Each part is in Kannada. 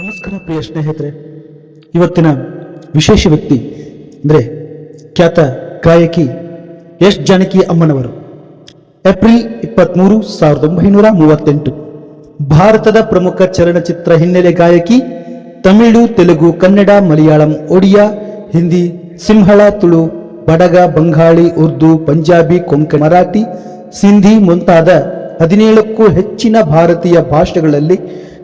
ನಮಸ್ಕಾರ ಪ್ರಿಯ ಸ್ನೇಹಿತರೆ. ಇವತ್ತಿನ ವಿಶೇಷ ವ್ಯಕ್ತಿ ಅಂದರೆ ಖ್ಯಾತ ಗಾಯಕಿ ಎಸ್ ಜಾನಕಿ ಅಮ್ಮನವರು. ಏಪ್ರಿಲ್ ಇಪ್ಪತ್ತ್ಮೂರು ಸಾವಿರದ ಒಂಬೈನೂರ ಮೂವತ್ತೆಂಟು. ಭಾರತದ ಪ್ರಮುಖ ಚಲನಚಿತ್ರ ಹಿನ್ನೆಲೆ ಗಾಯಕಿ ತಮಿಳು, ತೆಲುಗು, ಕನ್ನಡ, ಮಲಯಾಳಂ, ಒಡಿಯಾ, ಹಿಂದಿ, ಸಿಂಹಳ, ತುಳು, ಬಡಗ, ಬಂಗಾಳಿ, ಉರ್ದು, ಪಂಜಾಬಿ ಕೊಂಕ ಮರಾಠಿ, ಸಿಂಧಿ ಮುಂತಾದ ಹದಿನೇಳಕ್ಕೂ ಹೆಚ್ಚಿನ ಭಾರತೀಯ ಭಾಷೆಗಳಲ್ಲಿ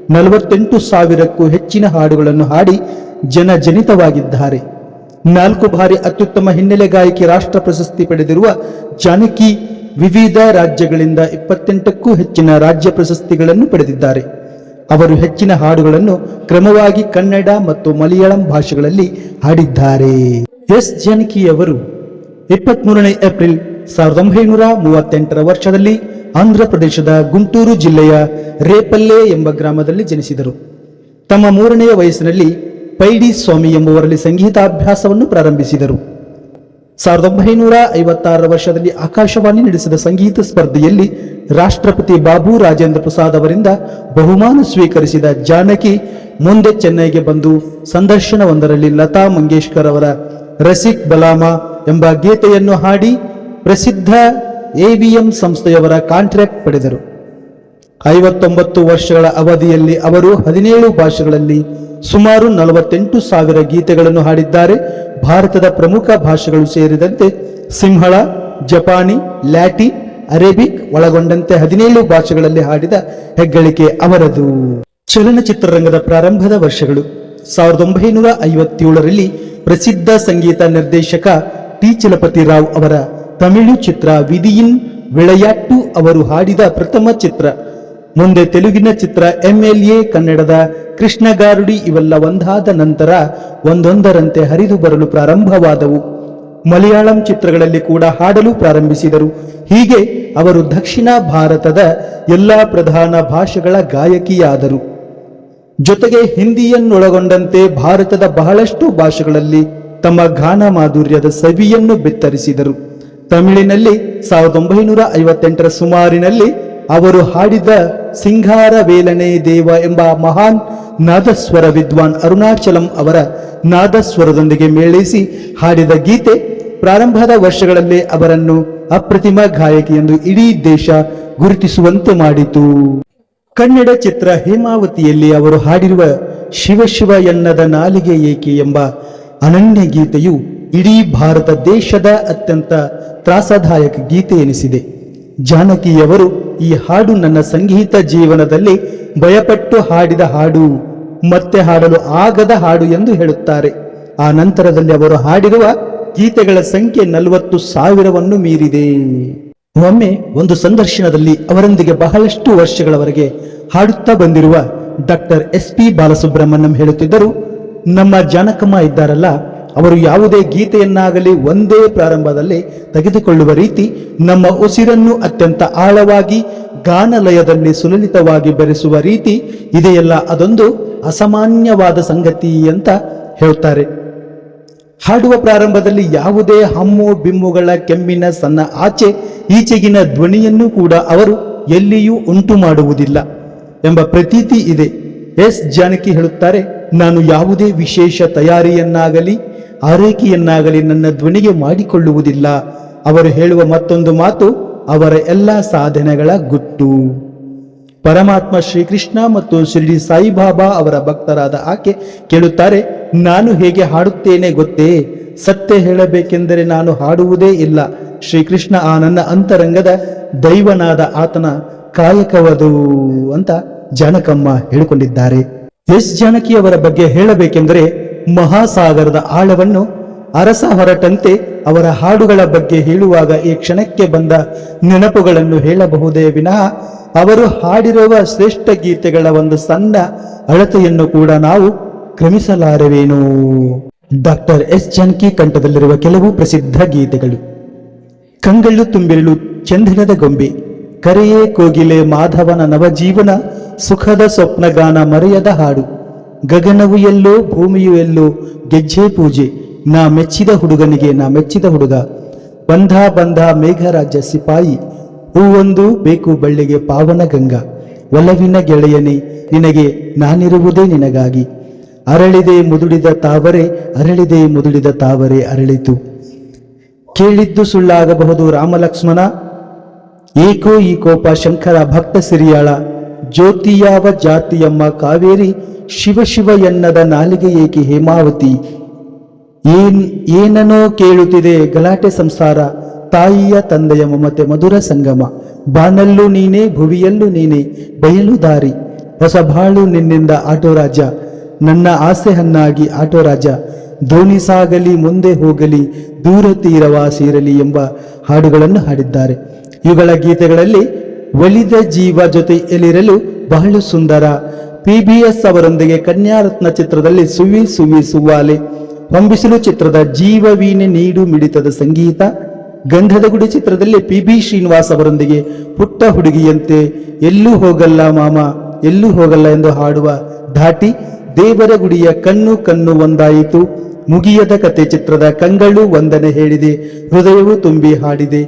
ನಲವತ್ತೆಂಟು ಸಾವಿರಕ್ಕೂ ಹೆಚ್ಚಿನ ಹಾಡುಗಳನ್ನು ಹಾಡಿ ಜನಜನಿತವಾಗಿದ್ದಾರೆ ನಾಲ್ಕು ಬಾರಿ ಅತ್ಯುತ್ತಮ ಹಿನ್ನೆಲೆ ಗಾಯಕಿ ರಾಷ್ಟ್ರ ಪ್ರಶಸ್ತಿ ಪಡೆದಿರುವ ಜಾನಕಿ ವಿವಿಧ ರಾಜ್ಯಗಳಿಂದ ಇಪ್ಪತ್ತೆಂಟಕ್ಕೂ ಹೆಚ್ಚಿನ ರಾಜ್ಯ ಪ್ರಶಸ್ತಿಗಳನ್ನು ಪಡೆದಿದ್ದಾರೆ. ಅವರು ಹೆಚ್ಚಿನ ಹಾಡುಗಳನ್ನು ಕ್ರಮವಾಗಿ ಕನ್ನಡ ಮತ್ತು ಮಲಯಾಳಂ ಭಾಷೆಗಳಲ್ಲಿ ಹಾಡಿದ್ದಾರೆ. ಎಸ್ ಜಾನಕಿಯವರು ಇಪ್ಪತ್ಮೂರನೇ ಏಪ್ರಿಲ್ ಸಾವಿರದ ಒಂಬೈನೂರ ಮೂವತ್ತೆಂಟರ ವರ್ಷದಲ್ಲಿ ಆಂಧ್ರ ಪ್ರದೇಶದ ಗುಂಟೂರು ಜಿಲ್ಲೆಯ ರೇಪಲ್ಲೆ ಎಂಬ ಗ್ರಾಮದಲ್ಲಿ ಜನಿಸಿದರು. ತಮ್ಮ ಮೂರನೆಯ ವಯಸ್ಸಿನಲ್ಲಿ ಪೈಡಿ ಸ್ವಾಮಿ ಎಂಬುವರಲ್ಲಿ ಸಂಗೀತಾಭ್ಯಾಸವನ್ನು ಪ್ರಾರಂಭಿಸಿದರು. ಸಾವಿರದ ಒಂಬೈನೂರ ಐವತ್ತಾರರ ವರ್ಷದಲ್ಲಿ ಆಕಾಶವಾಣಿ ನಡೆಸಿದ ಸಂಗೀತ ಸ್ಪರ್ಧೆಯಲ್ಲಿ ರಾಷ್ಟ್ರಪತಿ ಬಾಬು ರಾಜೇಂದ್ರ ಪ್ರಸಾದ್ ಅವರಿಂದ ಬಹುಮಾನ ಸ್ವೀಕರಿಸಿದ ಜಾನಕಿ ಮುಂದೆ ಚೆನ್ನೈಗೆ ಬಂದು ಸಂದರ್ಶನವೊಂದರಲ್ಲಿ ಲತಾ ಮಂಗೇಶ್ಕರ್ ಅವರ ರಸಿಕ್ ಬಲಾಮ ಎಂಬ ಗೀತೆಯನ್ನು ಹಾಡಿ ಪ್ರಸಿದ್ಧ ಎವಿಎಂ ಸಂಸ್ಥೆಯವರ ಕಾಂಟ್ರಾಕ್ಟ್ ಪಡೆದರು. ಐವತ್ತೊಂಬತ್ತು ವರ್ಷಗಳ ಅವಧಿಯಲ್ಲಿ ಅವರು ಹದಿನೇಳು ಭಾಷೆಗಳಲ್ಲಿ ಸುಮಾರು ನಲವತ್ತೆಂಟು ಸಾವಿರ ಗೀತೆಗಳನ್ನು ಹಾಡಿದ್ದಾರೆ. ಭಾರತದ ಪ್ರಮುಖ ಭಾಷೆಗಳು ಸೇರಿದಂತೆ ಸಿಂಹಳ, ಜಪಾನಿ, ಲ್ಯಾಟಿ, ಅರೇಬಿಕ್ ಒಳಗೊಂಡಂತೆ ಹದಿನೇಳು ಭಾಷೆಗಳಲ್ಲಿ ಹಾಡಿದ ಹೆಗ್ಗಳಿಕೆ ಅವರದು. ಚಲನಚಿತ್ರರಂಗದ ಪ್ರಾರಂಭದ ವರ್ಷಗಳು. ಸಾವಿರದ ಒಂಬೈನೂರ ಐವತ್ತೇಳರಲ್ಲಿ ಪ್ರಸಿದ್ಧ ಸಂಗೀತ ನಿರ್ದೇಶಕ ಟಿ. ಚಲಪತಿ ರಾವ್ ಅವರ ತಮಿಳು ಚಿತ್ರ ವಿಧಿಯಿನ್ ವಿಳೆಯಾಟ್ಟು ಅವರು ಹಾಡಿದ ಪ್ರಥಮ ಚಿತ್ರ. ಮುಂದೆ ತೆಲುಗಿನ ಚಿತ್ರ ಎಂಎಲ್ಎ ಕನ್ನಡದ ಕೃಷ್ಣಗಾರುಡಿ ಇವೆಲ್ಲ ಒಂದಾದ ನಂತರ ಒಂದೊಂದರಂತೆ ಹರಿದು ಬರಲು ಪ್ರಾರಂಭವಾದವು. ಮಲಯಾಳಂ ಚಿತ್ರಗಳಲ್ಲಿ ಕೂಡ ಹಾಡಲು ಪ್ರಾರಂಭಿಸಿದರು. ಹೀಗೆ ಅವರು ದಕ್ಷಿಣ ಭಾರತದ ಎಲ್ಲಾ ಪ್ರಧಾನ ಭಾಷೆಗಳ ಗಾಯಕಿಯಾದರು. ಜೊತೆಗೆ ಹಿಂದಿಯನ್ನೊಳಗೊಂಡಂತೆ ಭಾರತದ ಬಹಳಷ್ಟು ಭಾಷೆಗಳಲ್ಲಿ ತಮ್ಮ ಗಾನ ಮಾಧುರ್ಯದ ಸವಿಯನ್ನು ಬಿತ್ತರಿಸಿದರು. ತಮಿಳಿನಲ್ಲಿ ಸಾವಿರದ ಒಂಬೈನೂರ ಐವತ್ತೆಂಟರ ಸುಮಾರಿನಲ್ಲಿ ಅವರು ಹಾಡಿದ ಸಿಂಗಾರ ವೇಲನೆ ದೇವ ಎಂಬ ಮಹಾನ್ ನಾದಸ್ವರ ವಿದ್ವಾನ್ ಅರುಣಾಚಲಂ ಅವರ ನಾದಸ್ವರದೊಂದಿಗೆ ಮೇಳೈಸಿ ಹಾಡಿದ ಗೀತೆ ಪ್ರಾರಂಭದ ವರ್ಷಗಳಲ್ಲೇ ಅವರನ್ನು ಅಪ್ರತಿಮ ಗಾಯಕಿ ಎಂದು ಇಡೀ ದೇಶ ಗುರುತಿಸುವಂತೆ ಮಾಡಿತು. ಕನ್ನಡ ಚಿತ್ರ ಹೇಮಾವತಿಯಲ್ಲಿ ಅವರು ಹಾಡಿರುವ ಶಿವ ಶಿವ ಎನ್ನದ ನಾಲಿಗೆ ಏಕೆ ಎಂಬ ಅನನ್ಯ ಗೀತೆಯು ಇಡೀ ಭಾರತ ದೇಶದ ಅತ್ಯಂತ ತ್ರಾಸದಾಯಕ ಗೀತೆ ಎನಿಸಿದೆ. ಜಾನಕಿಯವರು ಈ ಹಾಡು ನನ್ನ ಸಂಗೀತ ಜೀವನದಲ್ಲಿ ಭಯಪಟ್ಟು ಹಾಡಿದ ಹಾಡು, ಮತ್ತೆ ಹಾಡಲು ಆಗದ ಹಾಡು ಎಂದು ಹೇಳುತ್ತಾರೆ. ಆ ನಂತರದಲ್ಲಿ ಅವರು ಹಾಡಿರುವ ಗೀತೆಗಳ ಸಂಖ್ಯೆ ನಲವತ್ತು ಸಾವಿರವನ್ನು ಮೀರಿದೆ. ಒಮ್ಮೆ ಒಂದು ಸಂದರ್ಶನದಲ್ಲಿ ಅವರೊಂದಿಗೆ ಬಹಳಷ್ಟು ವರ್ಷಗಳವರೆಗೆ ಹಾಡುತ್ತಾ ಬಂದಿರುವ ಡಾಕ್ಟರ್ ಎಸ್ ಪಿ ಬಾಲಸುಬ್ರಹ್ಮಣ್ಯಂ ಹೇಳುತ್ತಿದ್ದರು, ನಮ್ಮ ಜಾನಕಮ್ಮ ಇದ್ದಾರಲ್ಲ ಅವರು ಯಾವುದೇ ಗೀತೆಯನ್ನಾಗಲಿ ಒಂದೇ ಪ್ರಾರಂಭದಲ್ಲಿ ತೆಗೆದುಕೊಳ್ಳುವ ರೀತಿ ನಮ್ಮ ಉಸಿರನ್ನು ಅತ್ಯಂತ ಆಳವಾಗಿ ಗಾನಲಯದಲ್ಲಿ ಸುಲಲಿತವಾಗಿ ಬೆರೆಸುವ ರೀತಿ ಇದೆಯಲ್ಲ ಅದೊಂದು ಅಸಾಮಾನ್ಯವಾದ ಸಂಗತಿ ಅಂತ ಹೇಳ್ತಾರೆ. ಹಾಡುವ ಪ್ರಾರಂಭದಲ್ಲಿ ಯಾವುದೇ ಹಮ್ಮು ಬಿಮ್ಮುಗಳ ಕೆಮ್ಮಿನ ಸಣ್ಣ ಆಚೆ ಈಚೆಗಿನ ಧ್ವನಿಯನ್ನು ಕೂಡ ಅವರು ಎಲ್ಲಿಯೂ ಉಂಟು ಮಾಡುವುದಿಲ್ಲ ಎಂಬ ಪ್ರತೀತಿ ಇದೆ. ಎಸ್ ಜಾನಕಿ ಹೇಳುತ್ತಾರೆ, ನಾನು ಯಾವುದೇ ವಿಶೇಷ ತಯಾರಿಯನ್ನಾಗಲಿ ಆರೈಕೆಯನ್ನಾಗಲಿ ನನ್ನ ಧ್ವನಿಗೆ ಮಾಡಿಕೊಳ್ಳುವುದಿಲ್ಲ. ಅವರು ಹೇಳುವ ಮತ್ತೊಂದು ಮಾತು ಅವರ ಎಲ್ಲ ಸಾಧನೆಗಳ ಗುಟ್ಟು. ಪರಮಾತ್ಮ ಶ್ರೀಕೃಷ್ಣ ಮತ್ತು ಶಿರ್ಡಿ ಸಾಯಿಬಾಬಾ ಅವರ ಭಕ್ತರಾದ ಆಕೆ ಕೇಳುತ್ತಾರೆ, ನಾನು ಹೇಗೆ ಹಾಡುತ್ತೇನೆ ಗೊತ್ತೇ? ಸತ್ಯ ಹೇಳಬೇಕೆಂದರೆ ನಾನು ಹಾಡುವುದೇ ಇಲ್ಲ. ಶ್ರೀಕೃಷ್ಣ ಆ ನನ್ನ ಅಂತರಂಗದ ದೈವನಾದ ಆತನ ಕಾಯಕವದು ಅಂತ ಜಾನಕಮ್ಮ ಹೇಳಿಕೊಂಡಿದ್ದಾರೆ. ಎಸ್ ಜಾನಕಿ ಬಗ್ಗೆ ಹೇಳಬೇಕೆಂದರೆ ಮಹಾಸಾಗರದ ಆಳವನ್ನು ಅರಸ ಹೊರಟಂತೆ ಅವರ ಹಾಡುಗಳ ಬಗ್ಗೆ ಹೇಳುವಾಗ ಈ ಕ್ಷಣಕ್ಕೆ ಬಂದ ನೆನಪುಗಳನ್ನು ಹೇಳಬಹುದೇ ವಿನಃ ಅವರು ಹಾಡಿರುವ ಶ್ರೇಷ್ಠ ಗೀತೆಗಳ ಒಂದು ಸಣ್ಣ ಅಳತೆಯನ್ನು ಕೂಡ ನಾವು ಕ್ರಮಿಸಲಾರವೇನು? ಡಾಕ್ಟರ್ ಎಸ್ ಜಾನಕಿ ಕಂಠದಲ್ಲಿರುವ ಕೆಲವು ಪ್ರಸಿದ್ಧ ಗೀತೆಗಳು. ಕಂಗಳು ತುಂಬಿರಲು ಚಂದಿರದ ಗೊಂಬೆ, ಕರೆಯೇ ಕೋಗಿಲೆ ಮಾಧವನ ನವಜೀವನ, ಸುಖದ ಸ್ವಪ್ನಗಾನ ಮರೆಯದ ಹಾಡು. ಗಗನವು ಎಲ್ಲೋ, ಭೂಮಿಯು ಎಲ್ಲೋ, ಗೆಜ್ಜೆ ಪೂಜೆ. ನಾ ಮೆಚ್ಚಿದ ಹುಡುಗನಿಗೆ, ನಾ ಮೆಚ್ಚಿದ ಹುಡುಗ. ಬಂಧ ಬಂಧ ಮೇಘರಾಜ ಸಿಪಾಯಿ. ಹೂವೊಂದು ಬೇಕು ಬಳ್ಳಿಗೆ ಪಾವನ ಗಂಗಾ. ಒಲವಿನ ಗೆಳೆಯನೇ, ನಿನಗೆ ನಾನಿರುವುದೇ ನಿನಗಾಗಿ. ಅರಳಿದೆ ಮುದುಡಿದ ತಾವರೆ, ಅರಳಿದೆ ಮುದುಡಿದ ತಾವರೆ ಅರಳಿತು. ಕೇಳಿದ್ದು ಸುಳ್ಳಾಗಬಹುದು ರಾಮಲಕ್ಷ್ಮಣ. ಏಕೋ ಈ ಕೋಪ ಶಂಕರ ಭಕ್ತ ಸಿರಿಯಾಳ. ಜ್ಯೋತಿಯಾವ ಜಾತಿಯಮ್ಮ ಕಾವೇರಿ ಶಿವ ಶಿವ ಎನ್ನದ ನಾಲಿಗೆ ಏಕೆ ಹೇಮಾವತಿ? ಏನ್, ಏನನೋ ಕೇಳುತ್ತಿದೆ ಗಲಾಟೆ ಸಂಸಾರ, ತಾಯಿಯ ತಂದೆಯ ಮಮತೆ ಮಧುರ ಸಂಗಮ, ಬಾನಲ್ಲೂ ನೀನೇ, ಭುವಿಯಲ್ಲೂ ನೀನೇ, ಬಯಲು ದಾರಿ ಹೊಸ ಬಾಳು ನಿನ್ನಿಂದ ಆಟೋ ರಾಜ ನನ್ನ ಆಸೆ ಹನ್ನಾಗಿ ಆಟೋ ರಾಜ ದೋಣಿ ಸಾಗಲಿ ಮುಂದೆ ಹೋಗಲಿ, ದೂರ ತೀರವ ಸೇರಲಿ ಎಂಬ ಹಾಡುಗಳನ್ನು ಹಾಡಿದ್ದಾರೆ. ಇವುಗಳ ಗೀತೆಗಳಲ್ಲಿ, ಒಲಿದ ಜೀವ ಜೊತೆಯಲ್ಲಿರಲು ಬಹಳ ಸುಂದರ ಪಿ ಬಿ ಎಸ್ ಅವರೊಂದಿಗೆ ಕನ್ಯಾರತ್ನ ಚಿತ್ರದಲ್ಲಿ ಸುವಿ ಸುವಿ ಸುವಾಲೆ ಹೊಂಬಿಸಿಲು ಚಿತ್ರದ ಜೀವ ವೀಣೆ ನೀಡು ಮಿಡಿತದ ಸಂಗೀತ ಗಂಧದ ಗುಡಿ ಚಿತ್ರದಲ್ಲಿ ಪಿ ಬಿ ಶ್ರೀನಿವಾಸ್ ಅವರೊಂದಿಗೆ ಪುಟ್ಟ ಹುಡುಗಿಯಂತೆ, ಎಲ್ಲೂ ಹೋಗಲ್ಲ ಮಾಮ, ಎಲ್ಲೂ ಹೋಗಲ್ಲ ಎಂದು ಹಾಡುವ ಧಾಟಿ ದೇವರ ಗುಡಿಯ ಕಣ್ಣು ಕಣ್ಣು ಒಂದಾಯಿತು. ಮುಗಿಯದ ಕತೆ ಚಿತ್ರದ ಕಂಗಳು ವಂದನೆ ಹೇಳಿದೆ, ಹೃದಯವು ತುಂಬಿ ಹಾಡಿದೆ.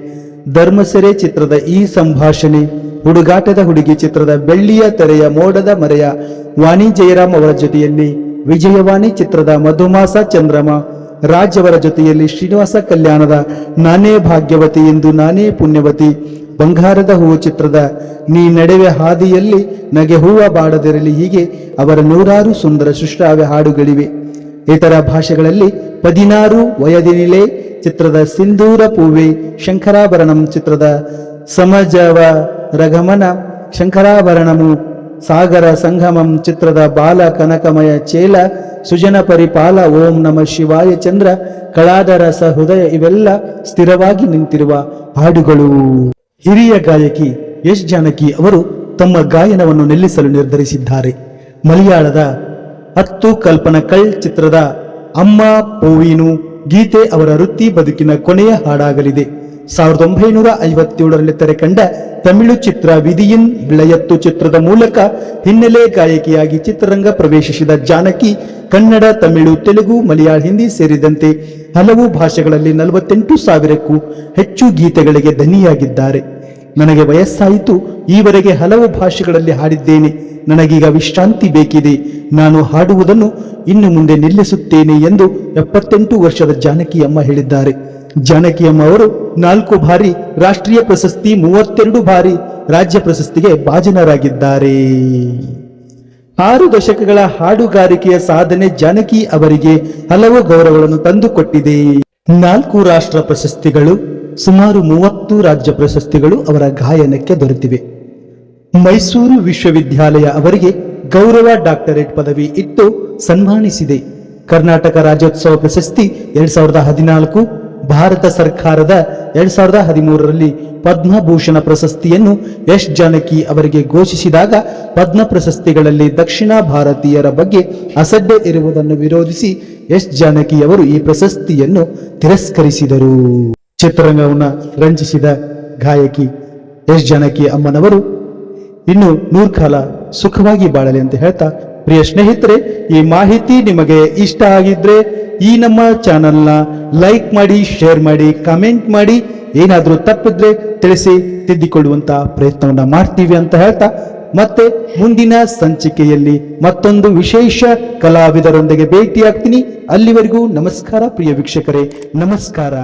ಧರ್ಮಸೆರೆ ಚಿತ್ರದ ಈ ಸಂಭಾಷಣೆ. ಹುಡುಗಾಟದ ಹುಡುಗಿ ಚಿತ್ರದ ಬೆಳ್ಳಿಯ ತೆರೆಯ ಮೋಡದ ಮರೆಯ ವಾಣಿ ಜಯರಾಮ್ ಅವರ ಜೊತೆಯಲ್ಲಿ ವಿಜಯವಾಣಿ ಚಿತ್ರದ ಮಧುಮಾಸ ಚಂದ್ರಮ ರಾಜ್ ಅವರ ಜೊತೆಯಲ್ಲಿ ಶ್ರೀನಿವಾಸ ಕಲ್ಯಾಣದ ನಾನೇ ಭಾಗ್ಯವತಿ ಎಂದು ನಾನೇ ಪುಣ್ಯವತಿ. ಬಂಗಾರದ ಹೂವು ಚಿತ್ರದ ನೀ ನಡೆವೆ ಹಾದಿಯಲ್ಲಿ ನಗೆ ಹೂವ ಬಾಡದಿರಲಿ ಹೀಗೆ ಅವರ ನೂರಾರು ಸುಂದರ ಸೃಷ್ಟಾವ್ಯ ಹಾಡುಗಳಿವೆ. ಇತರ ಭಾಷೆಗಳಲ್ಲಿ ಪದಿನಾರು ವಯದಿನಿಲೆ ಚಿತ್ರದ ಸಿಂಧೂರ ಪೂವೆ ಶಂಕರಾಭರಣಂ ಚಿತ್ರದ ಸಮಜವ ರಗಮನ ಶಂಕರಾಭರಣಮು, ಸಾಗರ ಸಂಗಮಂ ಚಿತ್ರದ ಬಾಲ ಕನಕಮಯ ಚೇಲ, ಸುಜನ ಪರಿಪಾಲ ಓಂ ನಮ ಶಿವಾಯ ಚಂದ್ರ ಕಳಾದರಸ ಹೃದಯ ಇವೆಲ್ಲ ಸ್ಥಿರವಾಗಿ ನಿಂತಿರುವ ಹಾಡುಗಳು. ಹಿರಿಯ ಗಾಯಕಿ ಯಶ್ ಜಾನಕಿ ಅವರು ತಮ್ಮ ಗಾಯನವನ್ನು ನಿಲ್ಲಿಸಲು ನಿರ್ಧರಿಸಿದ್ದಾರೆ. ಮಲಯಾಳದ ಹತ್ತು ಕಲ್ಪನಕಳ್ ಚಿತ್ರದ ಅಮ್ಮ ಪೂವಿನು ಗೀತೆ ಅವರ ವೃತ್ತಿ ಬದುಕಿನ ಕೊನೆಯ ಹಾಡಾಗಲಿದೆ. ಸಾವಿರದ ಒಂಬೈನೂರ ಐವತ್ತೇಳರಲ್ಲಿ ತೆರೆಕಂಡ ತಮಿಳು ಚಿತ್ರ ವಿಧಿಯಿನ್ ವಿಳಯತ್ತು ಚಿತ್ರದ ಮೂಲಕ ಹಿನ್ನೆಲೆ ಗಾಯಕಿಯಾಗಿ ಚಿತ್ರರಂಗ ಪ್ರವೇಶಿಸಿದ ಜಾನಕಿ ಕನ್ನಡ, ತಮಿಳು, ತೆಲುಗು, ಮಲಯಾಳ, ಹಿಂದಿ ಸೇರಿದಂತೆ ಹಲವು ಭಾಷೆಗಳಲ್ಲಿ ನಲವತ್ತೆಂಟು ಸಾವಿರಕ್ಕೂ ಹೆಚ್ಚು ಗೀತೆಗಳಿಗೆ ಧನಿಯಾಗಿದ್ದಾರೆ. ನನಗೆ ವಯಸ್ಸಾಯಿತು, ಈವರೆಗೆ ಹಲವು ಭಾಷೆಗಳಲ್ಲಿ ಹಾಡಿದ್ದೇನೆ. ನನಗೀಗ ವಿಶ್ರಾಂತಿ ಬೇಕಿದೆ. ನಾನು ಹಾಡುವುದನ್ನು ಇನ್ನು ಮುಂದೆ ನಿಲ್ಲಿಸುತ್ತೇನೆ ಎಂದು ಎಪ್ಪತ್ತೆಂಟು ವರ್ಷದ ಜಾನಕಿ ಅಮ್ಮ ಹೇಳಿದ್ದಾರೆ. ಜಾನಕಿ ಅಮ್ಮ ಅವರು ನಾಲ್ಕು ಬಾರಿ ರಾಷ್ಟ್ರೀಯ ಪ್ರಶಸ್ತಿ, ಮೂವತ್ತೆರಡು ಬಾರಿ ರಾಜ್ಯ ಪ್ರಶಸ್ತಿಗೆ ಭಾಜನರಾಗಿದ್ದಾರೆ. ಆರು ದಶಕಗಳ ಹಾಡುಗಾರಿಕೆಯ ಸಾಧನೆ ಜಾನಕಿ ಅವರಿಗೆ ಹಲವು ಗೌರವಗಳನ್ನು ತಂದುಕೊಟ್ಟಿದೆ. ನಾಲ್ಕು ರಾಷ್ಟ್ರ ಪ್ರಶಸ್ತಿಗಳು, ಸುಮಾರು ಮೂವತ್ತು ರಾಜ್ಯ ಪ್ರಶಸ್ತಿಗಳು ಅವರ ಗಾಯನಕ್ಕೆ ದೊರೆತಿವೆ. ಮೈಸೂರು ವಿಶ್ವವಿದ್ಯಾಲಯ ಅವರಿಗೆ ಗೌರವ ಡಾಕ್ಟರೇಟ್ ಪದವಿ ಇಟ್ಟು ಸನ್ಮಾನಿಸಿದೆ. ಕರ್ನಾಟಕ ರಾಜ್ಯೋತ್ಸವ ಪ್ರಶಸ್ತಿ ಎರಡ್ ಸಾವಿರದ ಹದಿನಾಲ್ಕು ಭಾರತ ಸರ್ಕಾರದ ಎರಡ್ ಸಾವಿರದ ಹದಿಮೂರರಲ್ಲಿ ಪದ್ಮಭೂಷಣ ಪ್ರಶಸ್ತಿಯನ್ನು ಯಶ್ ಜಾನಕಿ ಅವರಿಗೆ ಘೋಷಿಸಿದಾಗ ಪದ್ಮ ಪ್ರಶಸ್ತಿಗಳಲ್ಲಿ ದಕ್ಷಿಣ ಭಾರತೀಯರ ಬಗ್ಗೆ ಅಸಡ್ಡೆ ಇರುವುದನ್ನು ವಿರೋಧಿಸಿ ಯಶ್ ಜಾನಕಿ ಅವರು ಈ ಪ್ರಶಸ್ತಿಯನ್ನು ತಿರಸ್ಕರಿಸಿದರು. ಚಿತ್ರರಂಗವನ್ನು ರಂಜಿಸಿದ ಗಾಯಕಿ ಯಶ್ ಜಾನಕಿ ಅಮ್ಮನವರು, ಇನ್ನು ನೂರ್ ಕಾಲ ಸುಖವಾಗಿ ಬಾಳಲಿ ಅಂತ ಹೇಳ್ತಾ, ಪ್ರಿಯ ಸ್ನೇಹಿತರೆ, ಈ ಮಾಹಿತಿ ನಿಮಗೆ ಇಷ್ಟ ಆಗಿದ್ರೆ ಈ ನಮ್ಮ ಚಾನಲ್ನ ಲೈಕ್ ಮಾಡಿ ಶೇರ್ ಮಾಡಿ ಕಮೆಂಟ್ ಮಾಡಿ. ಏನಾದರೂ ತಪ್ಪಿದ್ರೆ ತಿಳಿಸಿ ತಿದ್ದಿಕೊಳ್ಳುವಂಥ ಪ್ರಯತ್ನವನ್ನು ಮಾಡ್ತೀವಿ ಅಂತ ಹೇಳ್ತಾ, ಮತ್ತೆ ಮುಂದಿನ ಸಂಚಿಕೆಯಲ್ಲಿ ಮತ್ತೊಂದು ವಿಶೇಷ ಕಲಾವಿದರೊಂದಿಗೆ ಭೇಟಿಯಾಗ್ತೀನಿ. ಅಲ್ಲಿವರೆಗೂ ನಮಸ್ಕಾರ ಪ್ರಿಯ ವೀಕ್ಷಕರೇ. ನಮಸ್ಕಾರ.